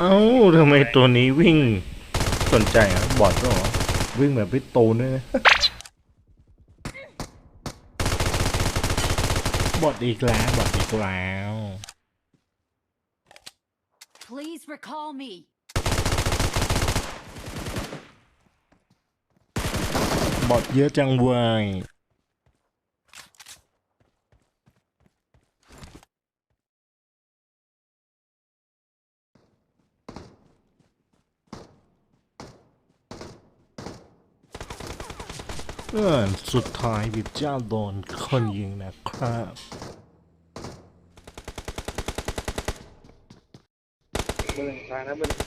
เอ้าทำไมตัวนี้วิ่งสนใจอะบอดก็เหรอวิ่งแบบพิตูนด้วยนะบอดอีกแล้วบอดอีกแล้ว Please recall me. บอดเยอะจังเว้ย เออสุดท้ายบิบเจ้าโดนคนยิงนะครับ เบอร์หนึ่งทางนะเบอร์หนึ่ง